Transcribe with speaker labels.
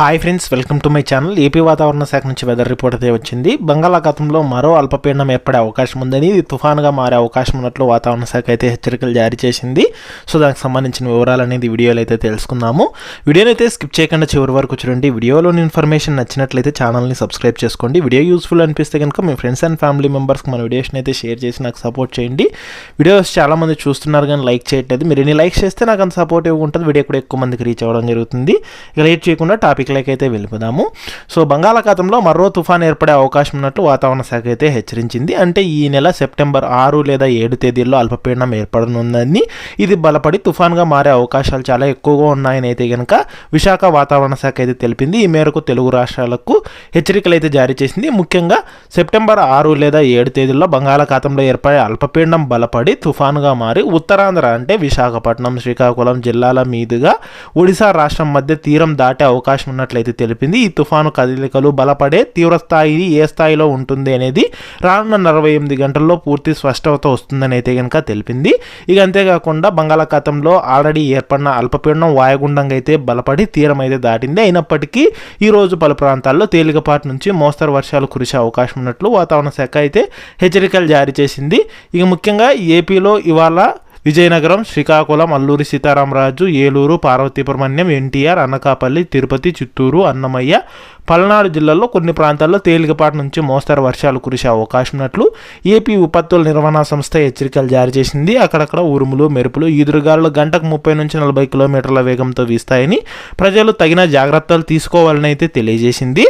Speaker 1: Hi friends welcome to my channel AP వాతావరణ శాఖ నుంచి వెదర్ రిపోర్ట్ అయితే వచ్చింది. బంగాళాఖాతంలో మరో అల్పపీడనం ఏర్పడే అవకాశం ఉందని ఇది తుఫాన్గా మారే అవకాశం ఉన్నట్లు వాతావరణ శాఖ అయితే హెచ్చరికలు జారీ చేసింది. సో దానికి సంబంధించిన వివరాలు అనేది వీడియోలో అయితే తెలుసుకుందాము. వీడియోని అయితే స్కిప్ చేయకుండా చివరి వరకు చూడండి. వీడియోలోని ఇన్ఫర్మేషన్ నచ్చినట్లయితే ఛానల్ని సబ్స్క్రైబ్ చేసుకోండి. వీడియో యూస్ఫుల్ అనిపిస్తే కనుక మీ ఫ్రెండ్స్ అండ్ ఫ్యామిలీ మెంబర్స్కి మన వీడియోస్ని అయితే షేర్ చేసి నాకు సపోర్ట్ చేయండి. వీడియోస్ చాలామంది చూస్తున్నారు కానీ లైక్ చేయట్లేదు. మీరు ఎన్ని లైక్ చేస్తే నాకు అంత సపోర్ట్ ఉంటుంది వీడియో కూడా ఎక్కువ మందికి రీచ్ అవ్వడం జరుగుతుంది. ఇక లేట్ చేయకుండా టాపిక్ అయితే వెళ్ళిపోదాము. సో బంగాళాఖాతంలో మరో తుఫాన్ ఏర్పడే అవకాశం ఉన్నట్లు వాతావరణ శాఖ అయితే హెచ్చరించింది. అంటే ఈ నెల సెప్టెంబర్ ఆరు లేదా ఏడు తేదీల్లో అల్పపీడనం ఏర్పడనుందని ఇది బలపడి తుఫాన్గా మారే అవకాశాలు చాలా ఎక్కువగా ఉన్నాయని అయితే కనుక విశాఖ వాతావరణ శాఖ అయితే తెలిపింది. ఈ మేరకు తెలుగు రాష్ట్రాలకు హెచ్చరికలు అయితే జారీ చేసింది. ముఖ్యంగా సెప్టెంబర్ ఆరు లేదా ఏడు తేదీల్లో బంగాళాఖాతంలో ఏర్పడే అల్పపీడనం బలపడి తుఫాన్గా మారి ఉత్తరాంధ్ర అంటే విశాఖపట్నం శ్రీకాకుళం జిల్లాల మీదుగా ఒడిశా రాష్ట్రం మధ్య తీరం దాటే అవకాశం ఉన్నట్లయితే తెలిపింది. ఈ తుఫాను కదలికలు బలపడే తీవ్ర స్థాయి ఏ స్థాయిలో ఉంటుంది అనేది రానున్న నలభై ఎనిమిది గంటల్లో పూర్తి స్పష్టత వస్తుందని అయితే కనుక తెలిపింది. ఇక అంతేకాకుండా బంగాళాఖాతంలో ఆల్రెడీ ఏర్పడిన అల్పపీడనం వాయుగుండంగా అయితే బలపడి తీరం అయితే దాటింది. అయినప్పటికీ ఈ రోజు పలు ప్రాంతాల్లో తేలికపాటి నుంచి మోస్తరు వర్షాలు కురిసే అవకాశం ఉన్నట్లు వాతావరణ శాఖ అయితే హెచ్చరికలు జారీ చేసింది. ఇక ముఖ్యంగా ఏపీలో ఇవాళ విజయనగరం శ్రీకాకుళం అల్లూరి సీతారామరాజు ఏలూరు పార్వతీపురమణ్యం ఎన్టీఆర్ అనకాపల్లి తిరుపతి చిత్తూరు అన్నమయ్య పల్నాడు జిల్లాల్లో కొన్ని ప్రాంతాల్లో తేలికపాటి నుంచి మోస్తరు వర్షాలు కురిసే అవకాశం ఉన్నట్లు ఏపీ విపత్తుల నిర్వహణ సంస్థ హెచ్చరికలు జారీ చేసింది. అక్కడక్కడ ఉరుములు మెరుపులు ఈదురుగాలు గంటకు ముప్పై నుంచి నలభై కిలోమీటర్ల వేగంతో వీస్తాయని ప్రజలు తగిన జాగ్రత్తలు తీసుకోవాలని అయితే తెలియజేసింది.